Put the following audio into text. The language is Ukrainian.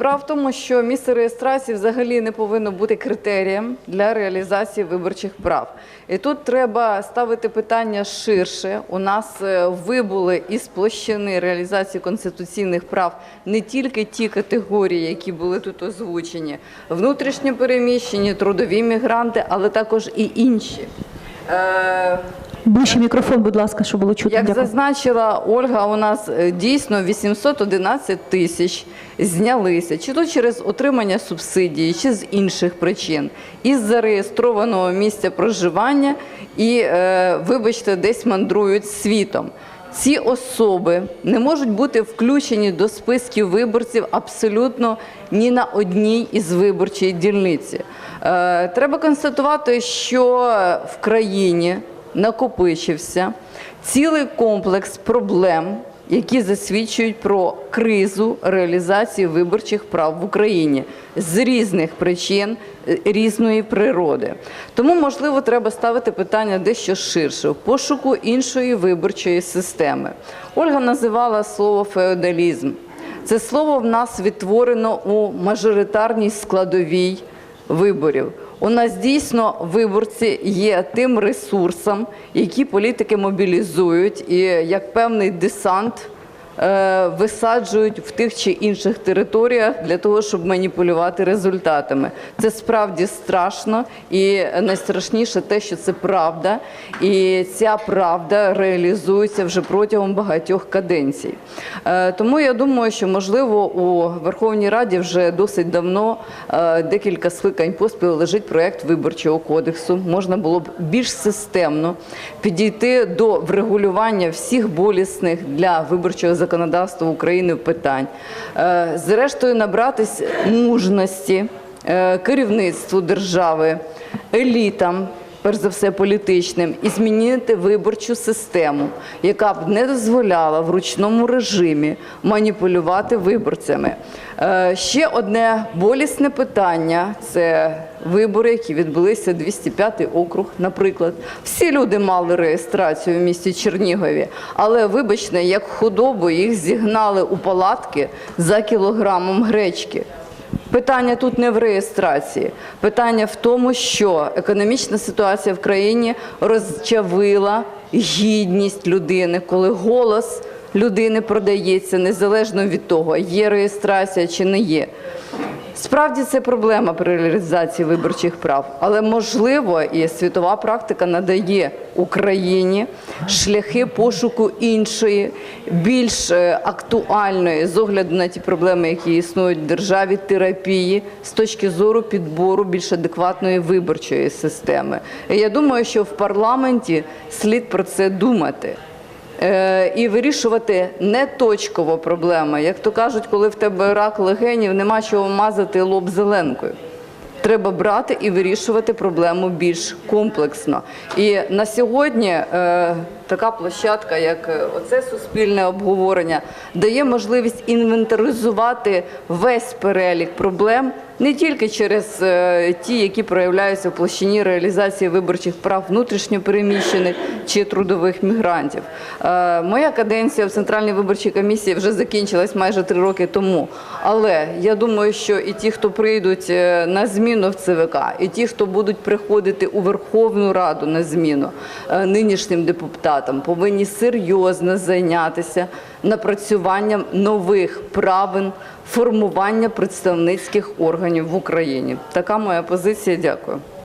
Справа в тому, що місце реєстрації взагалі не повинно бути критерієм для реалізації виборчих прав. І тут треба ставити питання ширше. У нас е, вибули із площини реалізації конституційних прав не тільки ті категорії, які були тут озвучені, внутрішньо переміщені, трудові мігранти, але також і інші. Ближче мікрофон, будь ласка, щоб було чутно. як Дякую. зазначила Ольга, у нас е, дійсно 811 тисяч знялися, чи то через отримання субсидії, чи з інших причин, із зареєстрованого місця проживання і, е, вибачте, десь мандрують світом. Ці особи не можуть бути включені до списків виборців абсолютно ні на одній із виборчих дільниці. Е, Треба констатувати, що в країні накопичився цілий комплекс проблем, які засвідчують про кризу реалізації виборчих прав в Україні з різних причин е, різної природи. Тому, можливо, треба ставити питання дещо ширше в пошуку іншої виборчої системи. Ольга називала слово феодалізм. Це слово в нас відтворено у мажоритарній складовій виборів. У нас дійсно виборці є тим ресурсом, які політики мобілізують, і як певний десант висаджують в тих чи інших територіях для того, щоб маніпулювати результатами. Це справді страшно, і найстрашніше те, що це правда, і ця правда реалізується вже протягом багатьох каденцій. Е, Тому я думаю, що можливо у Верховній Раді вже досить давно е, декілька скликань поспіль лежить проект виборчого кодексу. Можна було б більш системно підійти до врегулювання всіх болісних для виборчого законодавства України питань. Е, Зрештою, набратись мужності е, керівництву держави, елітам. Перш за все політичним, і змінити виборчу систему, яка б не дозволяла в ручному режимі маніпулювати виборцями. Е, ще одне болісне питання це вибори, які відбулися 205 округ. Наприклад, всі люди мали реєстрацію в місті Чернігові, але вибачте, як худобу їх зігнали у палатки за кілограмом гречки. Питання тут не в реєстрації. Питання в тому, що економічна ситуація в країні розчавила гідність людини, коли голос людини продається незалежно від того, є реєстрація чи не є. Справді це проблема при реалізації виборчих прав, але можливо і світова практика надає Україні шляхи пошуку іншої, більш е, актуальної з огляду на ті проблеми, які існують в державі, терапії з точки зору підбору більш адекватної виборчої системи. Я думаю, що в парламенті слід про це думати. Е, і вирішувати не точково проблеми. Як то кажуть, коли в тебе рак легенів, нема чого мазати лоб зеленкою. Треба брати і вирішувати проблему більш комплексно. І на сьогодні е, така площадка, як е, оце суспільне обговорення, дає можливість інвентаризувати весь перелік проблем не тільки через е, ті, які проявляються в площині реалізації виборчих прав внутрішньопереміщених чи трудових мігрантів. Е, моя каденція в Центральній виборчій комісії вже закінчилась майже три роки тому. Але я думаю, що і ті, хто прийдуть на зміну в ЦВК, і ті, хто будуть приходити у Верховну Раду на зміну нинішнім депутатам, повинні серйозно зайнятися напрацюванням нових правил формування представницьких органів в Україні. Така моя позиція. Дякую.